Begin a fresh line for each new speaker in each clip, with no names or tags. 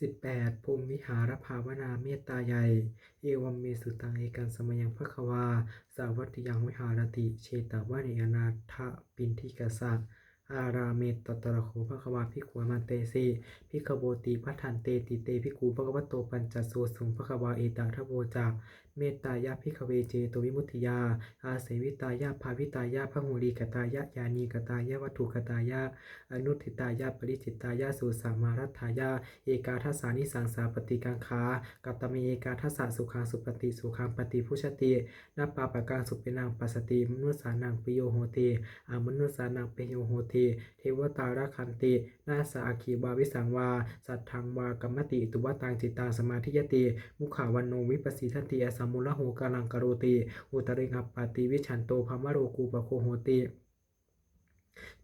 18พรหมวิหารภาวนาเมตตาใหญ่ เอวัมเมสุตังเอกันสมยังพระควา สาวัตติยังวิหารติ เชตวานิอนาถปินทิกสะอาราเมตตตระโคพระควาพิกขวมันเตสีพิกขโบติพัฒันเตติเตภิกขุภะควะโตปัญจโสสุงพระควาเอตาทโวจา เมตตายาภิกเวเจตวิมุตติยา อาเสวิตายาภาวิตายาพระหูรีกตายะยานีกตายะวัตถุกตายะ อนุทิตายาปริจิตายาสุสามารัฐายาเอกาทัสสานิสังสาปฏิกังคากัตตมีเอกาทัสสะสุขังสุปฏิสุขังปฏิพุชตินาปาปะกังสุเปนังปัสสติมนุสานังปิโยโหติอามนุสานังเปโยโหติเทวตาราคันตินาสาคีวาวิสังวา สัทธังวากรรมติตุวตังจิตตังสมาธิยติ มุขาวันโนวิปัสสิทันติอสัมมุลโหกาลังกโรติ อุตริงัปปาติวิชันโตภมโรกูปโคโหติ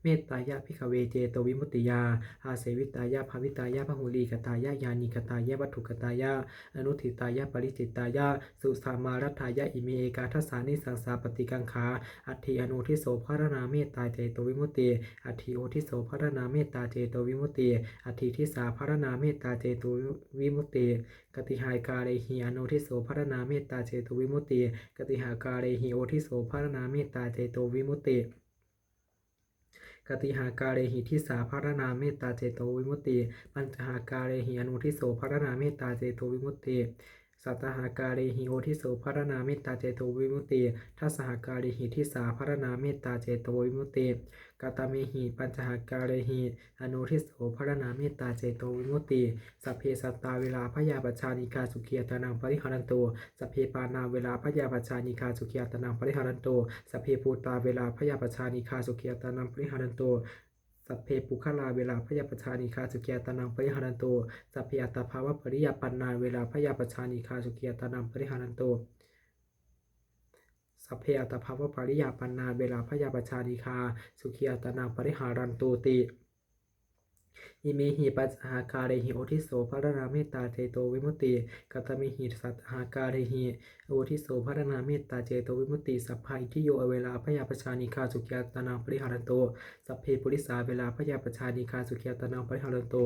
เมตตายะพิขเวเจโตวิมุตติยา อาเสวิตายะภาวิตายะพหุลีกตายะยานิกตายะวัตถุกตายะอนุทิตายะปริจิตายะสุสามารัฐายะอิเมเอกาทัสานิสังสาปฏิกังขาอัตถิอนุทิโสภารนาเมตตาเจโตวิมุตติอัตถิโอทิโสภารนาเมตตาเจโตวิมุตติอัตถิทิสาภารนาเมตตาเจโตวิมุตติกติหายกาเรหิอนุทิโสภารนาเมตตาเจโตวิมุตติ กติหากาเรหิโอทิโสภารนาเมตตาเจโตวิมุตติ กติหาการเรหิทิสาภารนาเมตตาเจโตวิมุตติ ปัญจหาการเรหิอนุทิโสภารนาเมตตาเจโตวิมุตติ สัตหาการเรหิโอทิโสภารนาเมตตาเจโตวิมุตติทัสหาการเรหิทิสาภารนาเมตตาเจโตวิมุตติกาตาเมหิปัญจหาการเรหิอนุทิโสภารนาเมตตาเจโตวิมุตติสัพเพสัตตาเวลาพยาปชานิกาสุขียตานังปริหารันโตสัพเพปานาเวลาพยาปชานิกาสุขียตานังปริหารันโตสัพเพภูตาเวลาพยาปชานิกาสุขียตานังปริหารันโต สัพเพปุคลาเวลาพยาปชานิคาสุเกียตานังปริหารันโต สัพเพอัตภาวะปริยปันนาเวลาพยาปชานิคาสุเกียตานังปริหารันโต สัพเพอัตภาวะปริยปันนาเวลาพยาปชานิคาสุเกียตานังปริหารันโตติ อิเมหิปัจหาการเรหิโอทิโสภารนาเมตตาเจโตวิมุตติกัตมิหิสัตหาการเรหิโอทิโสภารนาเมตตาเจโตวิมุตติสัพพาอิทิโยเวลาพยาปชานิคาสุขียตานังปริหารันโตสัพเพปุริสาเวลาพยาปชานิคาสุขียตานังปริหารันโต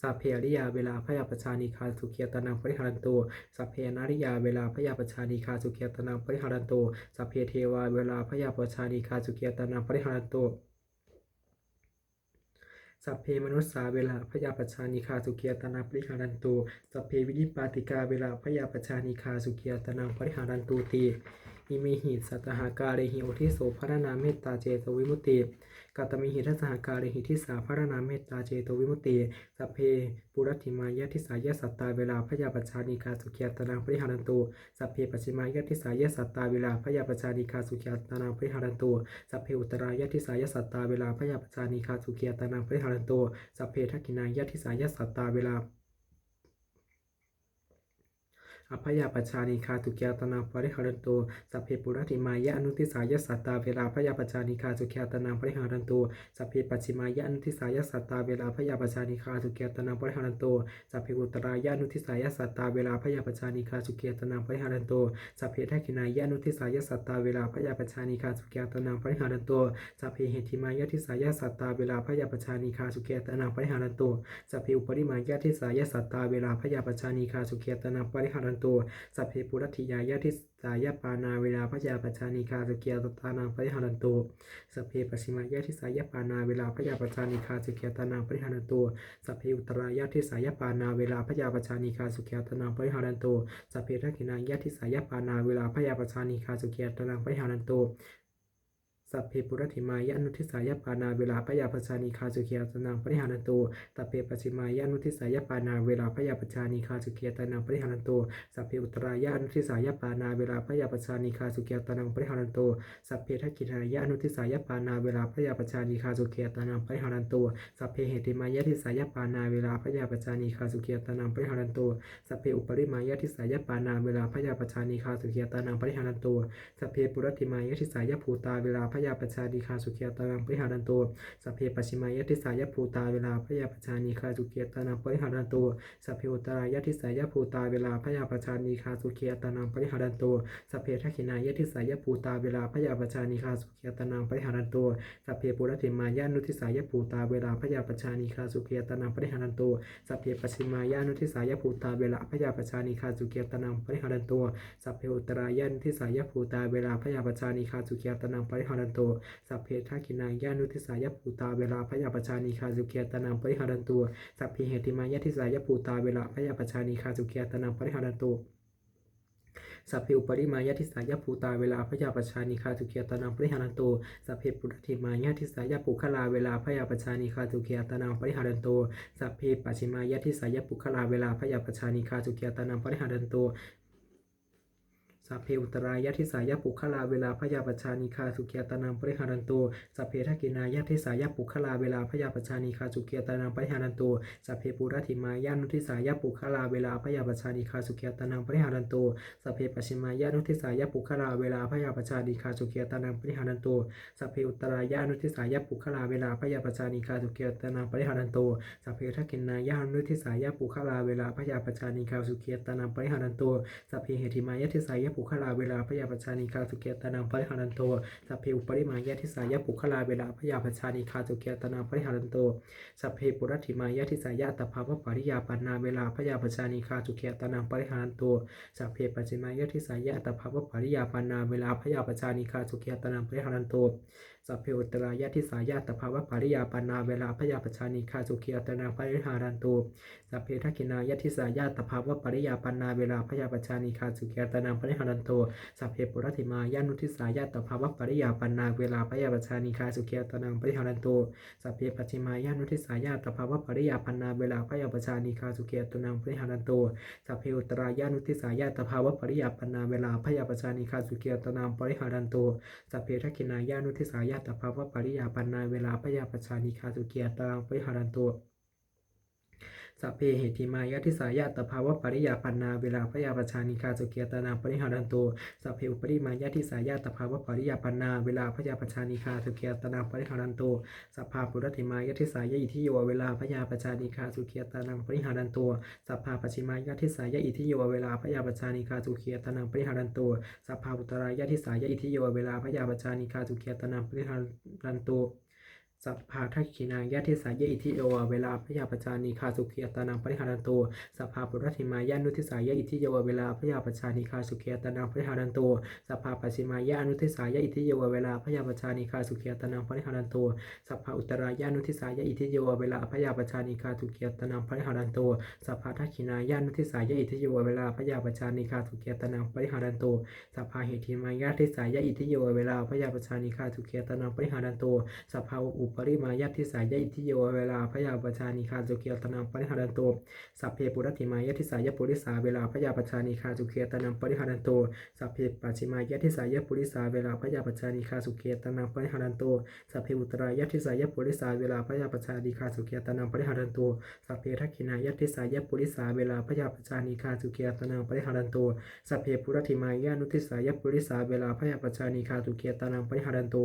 สัพเพอริยาเวลาพยาปชานิคาสุขียตานังปริหารันโตสัพเพนาริยาเวลาพยาปชานิคาสุขียตานังปริหารันโตสัพเพเทวาเวลาพยาปชานิคาสุขียตานังปริหารันโต สัพเพมนุษสาเวลาพยาปชานิคาสุเกียตนาปริหารันตูสัพเพวินิปาติกาเวลาพยาปชานิคาสุเกียตนาปริหารันตูตี อิเมหิสัตหาการเรหิโอทิโสภารนาเมตตาเจโตวิมุตติกัตมิหิทัสหาการเรหิทิสาภารนาเมตตาเจโตวิมุตติสัพเพปุรัติมายะทิสายะสัตตาเวลาพยาปชานิคาสุขียตานังปริหารันตุสัพเพปัจิมายะทิสายะสัตตาเวลาพยาปชานิคาสุขียตานังปริหารันตุสัพเพอุตรายะทิสายะสัตตาเวลาพยาปชานิคาสุขียตานังปริหารันตุสัพเพทักขินายะทิสายะสัตตาเวลา อภยาปชานิคาตุเกียตนาปริหารันโตสัพเพปุรติมายะอนุทิสายะสัตตาเวลาพยาปชานิคาสุเกียตนาปริหารันโตสัพเพปัจฉิมายะอนุทิสายะสัตตาเวลาพยาปชานิคาสุเกียตนาปริหารันโตสัพเพอุตรายะอนุทิสายะสัตตาเวลาพยาปชานิคาสุเกียตนาปริหารันโตสัพเพทักขินายะอนุทิสายสัตตาเวลาพยาปชานิคาสุกียตนาปริหารันโตสัพเพเหติมายะทิสายะสัตตาเวลาพยาปชานิคาสุเกียตนาปริหารันโตสัพเพอุปริมายะทิสายะสัตตาเวลาพยาปชานิคาสุเกียตนาปริหารันโตสัพเพปุรัติยายะทิสายปานาเวลาพยาปชานิคาสเกียตตานังปริหารันโตสัพเพปชิมายะทิสายปานาเวลาพยาปชานิคาสเกียตานังปริหารันโตสัพเพอุตรายะทิสายปานาเวลาพยาปชานิคาสุเกียตานังปริหารันโตสัพเพทักขินายะทิสายปานาเวลาพยาปชานิคาสุเกียตานังปริหารันโต สัพเพปุรติมายะนุทิสายปานาเวลาพยาปชานิคาสุเคียตนังปริหารันโตสัพเพปชิมายะนุทิสายปานาเวลาพยาปชานิคาสุเคียตนังปริหารันโตสัพเพอุตรายะนุทิสายปานาเวลาพยาปชานิคาสุเคียตนังปริหารันโตสัพเพทักขินายะนุทิสายปานาเวลาพยาปชานิคาสุเคียตนังปริหารันโตสัพเพเหติมายะทิสายปานาเวลาพยาปชานิคาสุเคียตนังปริหารันโตสัพเพอุปริมายะทิสายปานาเวลาพยาปชานิคาสุเคียตนังปริหารันโตสัพเพปุรติมายะทิสายภูตาเวลาพยยาปชาดีคาสุขียตานังปริหารันโตสัพเพปัชชิมายทิสายภูตาเวลาพยาปชานีคาสุขียตานังปริหารันโตสัพเพอุตรายทิสายภูตาเวลาพยาปชานีคาสุขียตานังปริหารันโตสัพเพทักขินายทิสายภูตาเวลาพยาปชานีคาสุขียตานังปริหารันโตสัพเพปุรติมายานุทิสายภูตาเวลาพยาปชานีคาสุขียตานังปริหารันโตสัพเพปัชชิมายานุทิสายภูตาเวลาพยาปชานีคาสุขียตานังปริหารันโตสัพเพอุตรายานุทิสายภูตาเวลาพยาปชานีคาสุขียตานังปริหารันโต สัพเพทักขินายานุทิสายภูตาเวลาพยาปชานีคาสุขียตนังปริหารันโตสัพเพเหติมายาทิสายภูตาเวลาพยาปชานีคาสุขียตนังปริหารันโตสัพเพอุปริมายาทิสายภูตาเวลาพยาปชานิคาสุเกียตานังปริหารันโตสัพเพปุรติมายาทิสายปุคลาเวลาพยาปชานิคาสุเกียตานังปริหารันโตสัพเพปัจฉิมายาทิสายปุคลาเวลาพยาปชานิคาสุเกียตานังปริหารันโต สัพเพอุตรายะทิสายปุคลาเวลาพยาปชานิคาสุเกียตานังปริหารันโตสัพเพทักกินายะทิสายปุคลาเวลาพยาปชานิคาสุเกียตานังปริหารันโตสัพเพปุรติมายานุทิสายปุคลาเวลาพยาปชานิคาสุเกียตานังปริหารันโตสัพเพปชิมายานุทิสายปุคลาเวลาพยาปชานิคาสุเกียตานังปริหารันโตสัพเพอุตรายะนุทิสายปุคลาเวลาพยาปชานิคาสุเกียตานังปริหารันโตสัพเพทักกินายานุทิสายปุคลาเวลาพยาปชานิคาสุเกียตานังปริหารันโตสัพเพเหติมายาทิสายปุคลาเวลาพยาปชานิคาสุเกตนังปริหารันโตสัพเพอุปริมายาทิสายะปุคลาเวลาพยาปชานิคาสุเกตนังปริหารันโตสัพเพปุรัติมายาทิสายะตภาวะปริยาปันนาเวลาพยาปชานิคาสุเกตนังปริหารันโตสัพเพปัจจิมายาทิสายะตภาวะปริยาปันนาเวลาพยาปชานิคาสุเกตนังปริหารันโตสัพเพอุตรายะทิสายาตภาวะปริยาปนาเวลาพยาปชานิคาสุขียตนาปริหารันโตสัพเพทักินายะทิสายาตภาวะปริยาปนาเวลาพยาปชานิคาสุขียตนาปริหารันตุสัพเพปุรติมายานุทิสายาตภาวะปริยาปันาเวลาพยาปชานิคาสุขียตนาปริหารันโต สัพเพปัจจิมายานุทิสายาตภาวะปริยาปันาเวลาพยาปชานิคาสุขียตนาปริหารันโต สัพเพอุตรายานุทิสายาตภาวะปริยาปันาเวลาพยาปชานิคาสุขียตนาปริหารันโต สัพเพทักินายานุทิสายาตภาวะปริยาปันนาเวลาพยาปชานิคาสุเกียตังปริหารันโต สัพเพเหติมายะทิสายะตภาวะปริยาปันนาเวลาพยาปชานิคาสุเกียตนาปริหารันโตสัพเพอุปริมายะทิสายะตภาวะปริยาปันนาเวลาพยาปชานิคาสุเกียตนาปริหารันโตสัพพาปุรติมายะทิสายะอิทิโยเวลาพยาปชานิคาสุเกียตนาปริหารันโตสัพพาปชิมายะทิสายะอิทิโยเวลาพยาปชานิคาสุเกียตนาปริหารันโตสัพพาปุตรายะทิสายะอิทิโยเวลาพยาปชานิคาสุเกียตนาปริหารันโต สัพพาทักขินายะทิสายะอิทิโยวเวลาพยาปจานีคาสุขียตานังปริหารันโตสัพพาปุรัติมายานุทิสายะอิทิโยวเวลาพยาปจานีคาสุขียตานังปริหารันโตสัพพาปัจฉิมายานุทิสายะอิทิโยวเวลาพยาปจานีคาสุขียตานังปริหารันโตสัพพาอุตรายานุทิสายะอิทิโยวเวลาพยาปจานีคาสุขียตานังปริหารันโตสัพพาทักขินายานุทิสายะอิทิโยวเวลาพยาปจานีคาสุขียตานังปริหารันโตสัพพาเหติมายาทิสายะอิทิโยวเวลาพยาปจานีคาสุขียตานังปริหารันโตสัพพาอุปปริมายาทิสายะอิทิโยเวลาพยาปชานิคาสุเกียตนังปริหารันโตสัพเพปุรติมายะทิสายะปุริสาเวลาพยาปชานิคาสุเกียตนังปริหารันโตสัพเพปัจิมายะทิสายะปุริสาเวลาพยาปชานิคาสุเกียตนังปริหารันโตสัพเพอุตรายะทิสายะปุริสาเวลาพยาปชานิคาสุเกียตนังปริหารันโตสัพเพทักขินายะทิสายะปุริสาเวลาพยาปชานิคาสุเกียตนังปริหารันโตสัพเพปุรติมายะนุทิสายะปุริสาเวลาพยาปชานิคาสุเกียตนังปริหารันโต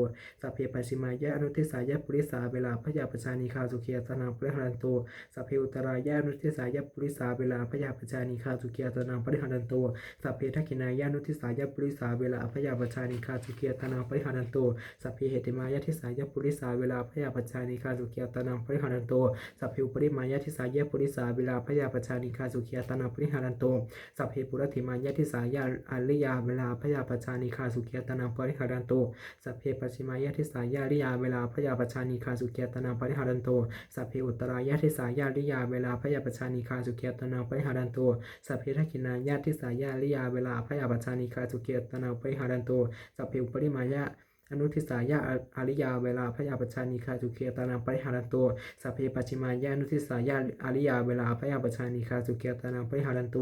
สัพเพปัจิมายะนุทิสายปุริริสาเวลาพยาปชานิคาสุเกียตนังปริหารันโตสัพเพอุตรายะนุทิสายะปุริสาเวลาพยาปชานิคาสุเกียตนังปริหารันโตสัพเพทักินายะนุทิสายะปุริสาเวลาพยาปชานิคาสุเกียตนังปริหารันโตสัพเพเหติมายะทิสายะปุริสาเวลาพยาปชานิคาสุเกียตนังปริหารันโตสัพเพอุปริมายะทิสายะปุริสาเวลาพยาปชานิคาสุเกียตนังปริหารันโตสัพเพปุรติมายะทิสายะอริยาเวลาพยาปชานิคาสุเกียตนังปริหารันโตสัพเพปัจฉิมายะทิสายะริยาเวลาพยาปชานิคาสุเกียตนังปริหารันโตสัพเพอุตรายะทิสายะริยาเวลาพยาปชานิคาสุเกียตนังปริหารันโตสัพเพทักินายะทิสายะริยาเวลาพยาปชานิคาสุเกียตนังปริหารันโตสัพเพอุปริมายะอนุทิสายะอาริยาเวลาพยาปชานิคาสุเกียตนังปริหารันโตสัพเพปัจฉิมายะอนุทิสายะอาริยาเวลาพยาปชานิคาสุเกียตนังปริหารันโต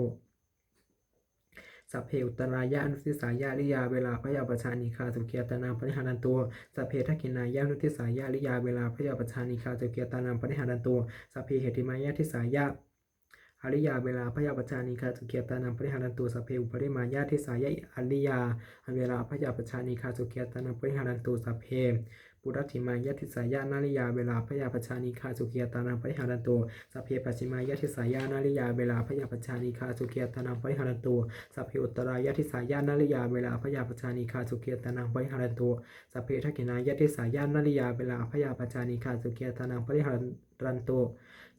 สัพเพอุตรายาอนุทิสายาริยาเวลาพยาปชานิคาสุเกียตานามปริหารันโตสัพเพทักกินายาอนุทิสายาริยาเวลาพยาปชานิคาสุเกียตานามปริหารันโตสัพเพเหติมายาทิสายา อริยาเวลาพยาปชานิคาสุเกียตานังปริหารันตุสเพอุปริมาญาติสายะอริยาเวลาพยาปชานิคาสุเกียตานังปริหารันตุสัพเพปุรัติมายาติสายานาริยาเวลาพยาปชานิคาสุเกียตานังปริหารันตุสัพเพปัจฉิมายาติสายานาริยาเวลาพยาปชานิคาสุเกียตานังปริหารันตุสเพอุตรายาติสายานาริยาเวลาพยาปชานิคาสุเกียตานังปริหารันตุสัพเพทักขินายาติสายานาริยาเวลาพยาปชานิคาสุเกียตานังปริหารันตุ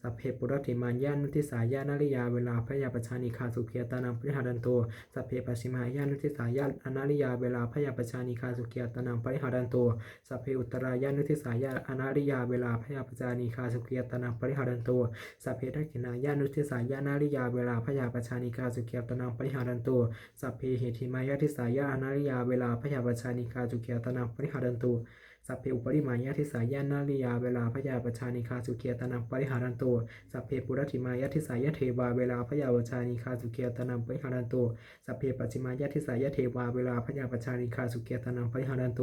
สัพเพปุรติมายานุทิสายานาริยาเวลาพยาปชานิคาสุเกียตานังปริหารันตุสัพเพปัจฉิมายานุทิสายาอนาริยาเวลาพยาปชานิคาสุเกียตานังปริหารันตุสัพเพอุตรายานุทิสายาอนาริยาเวลาพยาปชานิคาสุเกียตานังปริหารันตุสัพเพทักขินายานุทิสายานาริยาเวลาพยาปชานิคาสุเกียตานังปริหารันตุสัพเพเหติมายาทิสายาอนาริยาเวลาพยาปชานิคาสุเกียตานังปริหารันตุ สัพเพอุปริมายาทิสายานาริยาเวลาพยาปชานิคาสุเกียตนังปริหารันโตสัพเพปุรติมายาทิสายาเทวาเวลาพยาปชานิคาสุเกียตนังปริหารันโตสัพเพปัจฉิมายาทิสายาเทวาเวลาพยาปชานิคาสุเกียตนังปริหารันโต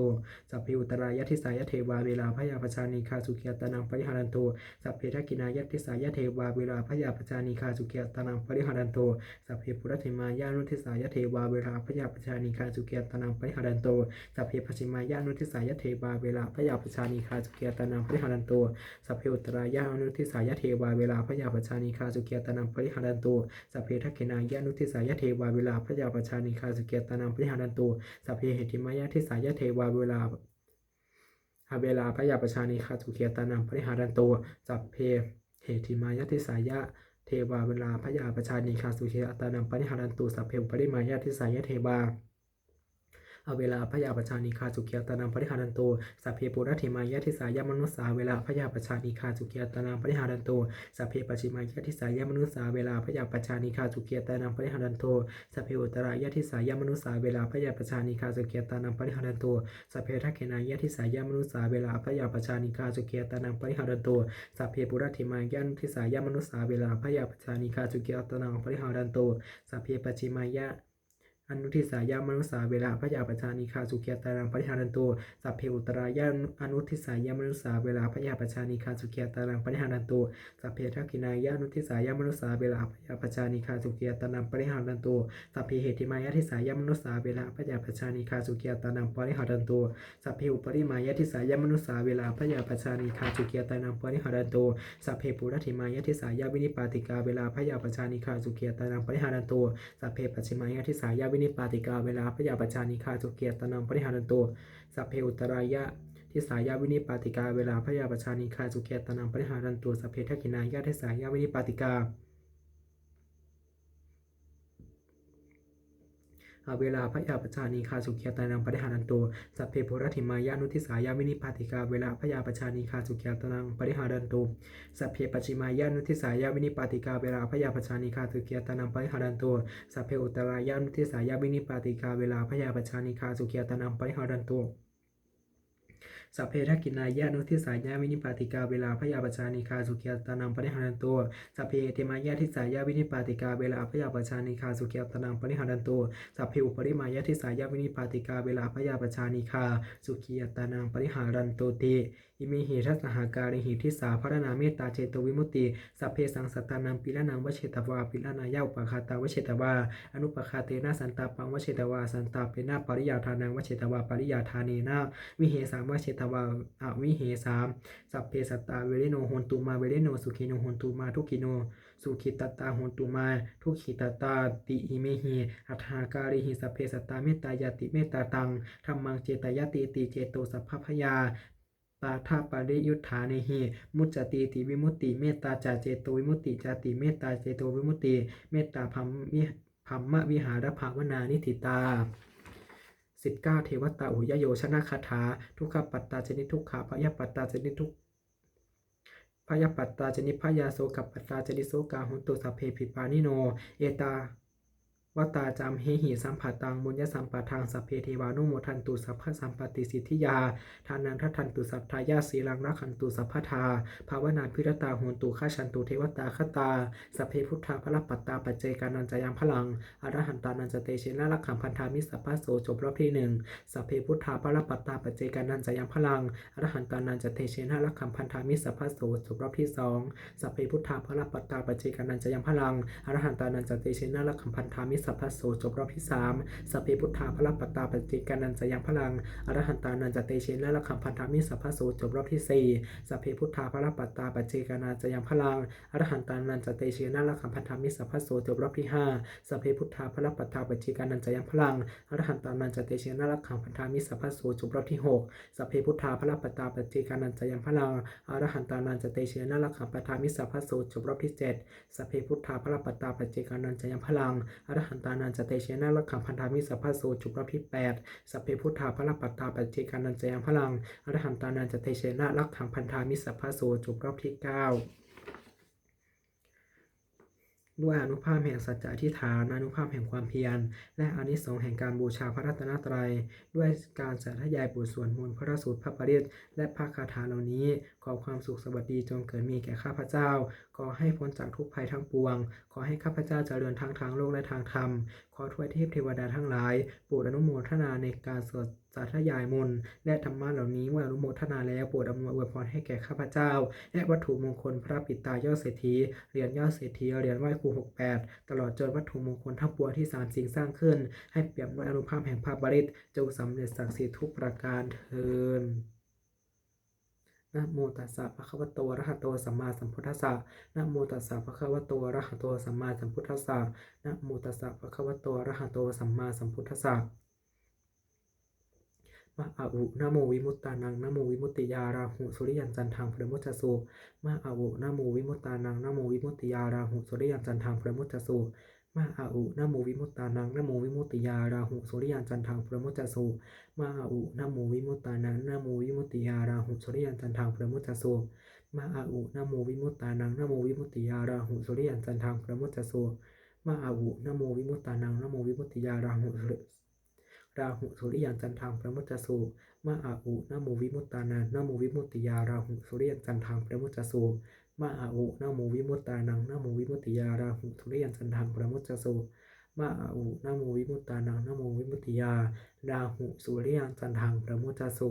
สัพเพอุตรายาทิสายาเทวาเวลาพยาปชานิคาสุเกียตนังปริหารันโตสัพเพทักินายาทิสายาเทวาเวลาพยาปชานิคาสุเกียตนังปริหารันโตสัพเพปุรติมายานุทิสายาเทวาเวลาพยาปชานิคาสุเกียตนังปริหารันโตสัพเพปัจฉิมายานุทิสายเทวาเวลาพระยาปชานิคาสุเกียตานังปริหารันตุสัพเพอุตรายานุทิสายเทวาเวลาพระยาปชานิคาสุเกียตานังปริหารันตุสัพเพทักขินายานุทิสายเทวาเวลาพระยาปชานิคาสุเกียตานังปริหารันตุสัพเพเหติมายาทิสายเทวาเวลาอาเวลาพระยาปชานิคาสุเกียตานังปริหารันโตสัพเพเหติมายติสายะเทวาเวลาพระยาปชานิคาสุเกียตานังปริหารันโตสัพเพปริมายติสายะเทวา อเวลาพยาปชานิคาสุเกียตานังปริหารันโตสัพเพปุระเทมายติสายะมนุสสาเวลาพยาปชานิคาสุเกียตานังปริหารันโตสัพเพปชิมายติสายะมนุสสาเวลาพยาปชานิคาสุเกียตานังปริหารันโตสัพเพอุตรายติสายะมนุสสาเวลาพยาปชานิคาสุเกียตานังปริหารันโตสัพเพทักเขนายะทิสายมนุสาเวลาพยาปชานิกาสุเกียตานังปริหารันโตสัพเพปุระธิมายานุทิสายมนุสาเวลาพยาปชานิกาสุเกียตานังปริหารันโตสัพเพปชิมายะ อนุทิสายามนุสาเวลาพระยาปชานิคาสุเกียตานังปริหารันโตสัพเพอุตรายาอนุทิสายามนุสาเวลาพระยาปชานิคาสุเกียตานังปริหารันโตสัพเพทักขินายานุทิสายามนุสาเวลาพระยาปชานิคาสุเกียตานังปริหารันโตสัพเพเหติมายะทิสายามนุสาเวลาพระยาปชานิคาสุเกียตานังปริหารันโตสัพเพอุปริมายติสายามนุสาเวลาพระยาปชานิคาจุเกียตานังปริหารันโตสัพเพปุรัติมายติสายาวินิปาติกาเวลาพยาปชานิคาจุเกียตานังปริหารันโตสัพเพปัจฉิมายติสายาวินิปาติกาเวลาพยาปชานิคาจุเกียตนังปริหารันโตสัพเพอุตรายะทิสายาวินิปาติกาเวลาพยาปชานิคาจุเกียตนังปริหารันโตสัพเพทักขินายาทิสายาวินิปาติกา อาเวลาพระยาปชานีคาสุเกียตานังปริหารันโตสัพเพปุระธิมายานุทิสายาวินิปาติกาเวลาพระยาปชานีคาสุเกียตานังปริหารันโตสัพเพปัจฉิมายานุทิสายาวินิปาติกาเวลาพระยาปชานีคาสุเกียตานังปริหารันโตสัพเพอุตรายานุทิสายาวินิปาติกาเวลาพระยาปชานีคาสุเกียตานังปริหารันโต สัพเพทักกินายานุทิสายาวินิปาติกาเวลาพยาปชานิคาสุเกียตานังปริหารันโตสัพเพเทมายาทิสายาวินิปาติกาเวลาพยาปชานิคาสุเกียตานังปริหารันโตสัพเพอุปริมายาทิสายาวินิปาติกาเวลาพยาปชานิคาสุเกียตานังปริหารันโตเตอิมิหิทัสหาการิหิทิสาพระนาเมตตาเจโตวิมุตติสัพเพสังสัตตานังปิละนังวเชตวาปิละนายาอุปคาตาวเชตวาอนุปคาเตนะสันตาปังวเชตวาสันตาเปนะปริยาทานังวเชตวาปริยาทาเนนะวิเหสามวเชตวาอวิเหสามสัพเพสัตตาเวริโนโหนตุมาเวริโนสุขิโนโหนตุมาทุกิโนสุขิตตาโหนตุมา ทุกขิตตาติอิเมหิอัฏฐาการิหิสัพเพสัตตาเมตตายติเมตตาตังธรรมังเจตายติติเจโตสัพพพยาาทาปริยุทธาเนหิมุจจติติวิมุตติเมตตาจาเจโตวิมุตติจาติเมตตาเจโตวิมุตติ เมตตาพัมมิพัมมะวิหารภาวนานิติตาสิบเก้าเทวตาอุยโยชนะคาถา ทุกขปัตตาชนิทุกขาพยปัตตาชนิทุกพยปัตตาชนิพยาโสกับปัตตาชนิโสกาหุนตุสัพเพปิปานิโน เอตา วตาจามเฮหิสัมผัตังบุญญสัมปทังสัพเพเทวานุโมทันตุสัพพะสัมปติสิทธิยา ทานันททันตุสัพทายาสีลังรักขันตุสัพพทา ภาวนาพิรตาโหนตุข้าชันตุเทวตาคตา สัพเพพุทธาพระปัตตาปัจเจกานันจยังพลัง อรหันตานันจเตเชนะลักขังพันธามิสัพพะโสจบรอบที่หนึ่งสัพเพพุทธาพระปัตตาปัจเจกานันจยังพลัง อรหันตานันจเตเชนะลักขังพันธามิสัพพะโสจบรอบที่สองสัพเพพุทธาพระปัตตาปัจเจกานันจยังพลัง อรหันตานันจเตเชนะลักขังพันธามิสัพพะโสจบรอบที่สามสัพเพพุทธาพระปัตตาปัจเจกานันจยังพลังอรหันตานันจเตเชนะลักขังพันธามิสัพพะโสจบรอบที่สี่สัพเพพุทธาพระปัตตาปัจเจกานันจยังพลังอรหันตานันจเตเชนะลักขังพันธามิสัพพะโสจบรอบที่ห้าสัพเพพุทธาพระปัตตาปัจเจกานันจยังพลังอรหันตานันจเตเชนะลักขังพันธามิสัพพะโสจบรอบที่หกสัพเพพุทธาพระปัตตาปัจเจกานันจยังพลังอรหันตานันจเตเชนะลักขังพันธามิสัพพะโสจบรอบที่เจ็ดสัพเพพุทธาพระปัตตาปัจเจกานันจยังพลังอรหันตานันจเตเชนะลักขังพันธามิสัพพะโสจบรอบที่แปดสัพเพพุทธาพระปัตตาปัจเจกานันจยังพลังอรหันตานันจเตเชนะลักขังพันธามิสัพพะโสจบรอบที่เก้า ด้วยอนุภาพแห่งสัจจะอธิษฐานอนุภาพแห่งความเพียร และอนิสงส์แห่งการบูชาพระรัตนตรัย ด้วยการสาธยายบทสวดมนต์พระสูตรพระปริตและพระคาถาเหล่านี้ ขอความสุขสวัสดีจงเกิดมีแก่ข้าพเจ้า ขอให้พ้นจากทุกภัยทั้งปวง ขอให้ข้าพเจ้าเจริญทั้งทางโลกและทางธรรม ขอทวยเทพเทวดาทั้งหลายโปรดอนุโมทนาในการสวด สาธยายมนและธรรมะเหล่านี้เมื่ออนุโมทนาแล้วโปรดอำนวยอวยพรให้แก่ข้าพเจ้า และวัตถุมงคลพระปิตายอดเศรษฐีเหรียญยอดเศรษฐีเหรียญไหว้ครู68 ตลอดจนวัตถุมงคลทั้งปวงที่สามสิ่งสร้างขึ้น ให้เปี่ยมด้วยอนุภาพแห่งพระบริตจงสำเร็จศักดิ์สิทธิ์ทุกประการเทินนะโมตัสสะภะคะวะโตอะระหะโตสัมมาสัมพุทธัสสะนะโมตัสสะภะคะวะโตอะระหะโตสัมมาสัมพุทธัสสะนะโมตัสสะภะคะวะโตอะระหะโตสัมมาสัมพุทธัสสะ มะอาอุนโมวิมุตตานังนโมวิมุตติยาราหุสุริยันจันทังพระมุจจสุมะอาอุนโมวิมุตตานังนโมวิมุตติยาราหุสุริยันจันทังพระมุจจสุมะอาอุนโมวิมุตตานังนโมวิมุตติยาราหุสุริยันจันทังพระมุจจสุมะอาอุนโมวิมุตตานังนโมวิมุตติยาราหุสุริยันจันทังพระมุจจสุมะอาอุนโมวิมุตตานังนโมวิมุตติยาราหุสุริยันจันทังพระมุจจสุมะอาอุนโมวิมุตตานังนโมวิมุตติยาราหุสุ ราหุสุริยันจันทังพระมุจจสูมาอาอุนโมวิมุตตานังนโมวิมุตติยาราหุสุริยันจันทังพระมุจจสูมาอาอุนโมวิมุตตานังนโมวิมุตติยาราหุสุริยันจันทังพระมุจจสูมาอาอุนโมวิมุตตานังนโมวิมุตติยาราหุสุริยันจันทังพระมุจจสู